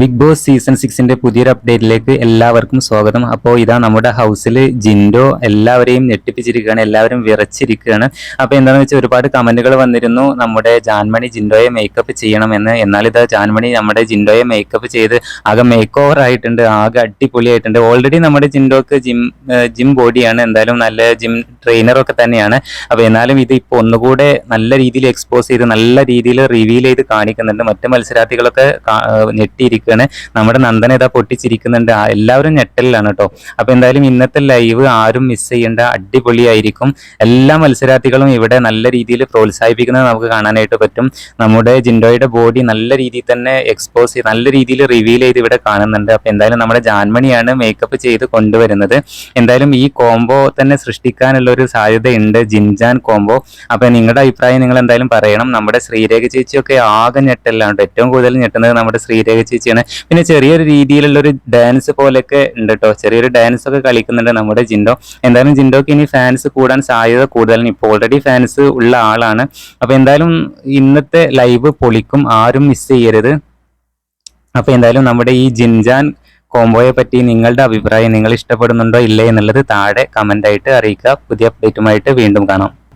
Big boss season സിക്സിന്റെ പുതിയൊരു അപ്ഡേറ്റിലേക്ക് എല്ലാവർക്കും സ്വാഗതം. അപ്പോൾ ഇതാ നമ്മുടെ ഹൗസിൽ ജിൻഡോ എല്ലാവരെയും ഞെട്ടിപ്പിച്ചിരിക്കുകയാണ് എല്ലാവരും വിറച്ചിരിക്കുകയാണ്. അപ്പോൾ എന്താണെന്ന് വെച്ചാൽ ഒരുപാട് കമന്റുകൾ വന്നിരുന്നു. നമ്മുടെ ജാൻമണി ജിൻഡോയെ മേക്കപ്പ് ചെയ്യണമെന്ന്. എന്നാൽ ഇതാ ജാൻമണി നമ്മുടെ ജിൻഡോയെ മേക്കപ്പ് ചെയ്ത് ആകെ മേക്ക് ഓവർ ആയിട്ടുണ്ട് ആകെ അടിപൊളിയായിട്ടുണ്ട്. ഓൾറെഡി നമ്മുടെ ജിൻഡോക്ക് ജിം ജിം ബോഡിയാണ് എന്തായാലും നല്ല ജിം ട്രെയിനറൊക്കെ തന്നെയാണ്. അപ്പോൾ എന്നാലും ഇത് ഇപ്പോൾ ഒന്നുകൂടെ നല്ല രീതിയിൽ എക്സ്പോസ് ചെയ്ത് നല്ല രീതിയിൽ റിവീൽ ചെയ്ത് കാണിക്കുന്നുണ്ട്. മറ്റു മത്സരാർത്ഥികളൊക്കെ ഞെട്ടിയിരിക്കുകയാണ്. നമ്മുടെ നന്ദന ഇതാ പൊട്ടിച്ചിരിക്കുന്നുണ്ട്. എല്ലാവരും ഞെട്ടലിലാണ് കേട്ടോ അപ്പോൾ എന്തായാലും ഇന്നത്തെ ലൈവ് ആരും മിസ് ചെയ്യേണ്ട അടിപൊളിയായിരിക്കും. എല്ലാ മത്സരാർത്ഥികളും ഇവിടെ നല്ല രീതിയിൽ പ്രോത്സാഹിപ്പിക്കുന്നത് നമുക്ക് കാണാനായിട്ട് പറ്റും. നമ്മുടെ ജിൻഡോയുടെ ബോഡി നല്ല രീതിയിൽ തന്നെ എക്സ്പോസ് ചെയ്ത് നല്ല രീതിയിൽ റിവീൽ ചെയ്ത് ഇവിടെ കാണുന്നുണ്ട്. അപ്പോൾ എന്തായാലും നമ്മുടെ ജാൻമണിയാണ് മേക്കപ്പ് ചെയ്ത് കൊണ്ടുവരുന്നത്. എന്തായാലും ഈ കോംബോ തന്നെ സൃഷ്ടിക്കാനുള്ള ഒരു സാധ്യതയുണ്ട്. ജിൻജാൻ കോംബോ. അപ്പോൾ നിങ്ങളുടെ അഭിപ്രായം നിങ്ങൾ എന്തായാലും പറയണം. നമ്മുടെ ശ്രീരേഖ ചേച്ചിയൊക്കെ ആകെ ഞെട്ടല്ലാണ്ട് ട്ടോ. ഏറ്റവും കൂടുതൽ ഞെട്ടുന്നത് നമ്മുടെ ശ്രീരേഖ ചേച്ചിയാണ്. പിന്നെ ചെറിയൊരു രീതിയിലുള്ള ഒരു ഡാൻസ് പോലെയൊക്കെ ഉണ്ട് കേട്ടോ ചെറിയൊരു ഡാൻസ് ഒക്കെ കളിക്കുന്നുണ്ട് നമ്മുടെ ജിൻഡോ. എന്തായാലും ജിൻഡോക്ക് ഇനി ഫാൻസ് കൂടാൻ സാധ്യത കൂടുതലാണ്. ഇപ്പോൾ ഓൾറെഡി ഫാൻസ് ഉള്ള ആളാണ്. അപ്പോൾ എന്തായാലും ഇന്നത്തെ ലൈവ് പൊളിക്കും. ആരും മിസ് ചെയ്യരുത്. അപ്പോൾ എന്തായാലും നമ്മുടെ ഈ ജിൻജാൻ കോംബോയെ പറ്റി നിങ്ങളുടെ അഭിപ്രായം നിങ്ങൾ ഇഷ്ടപ്പെടുന്നുണ്ടോ ഇല്ലേ എന്നുള്ളത് താഴെ കമന്റായിട്ട് അറിയിക്കുക. പുതിയ അപ്ഡേറ്റുമായിട്ട് വീണ്ടും കാണാം.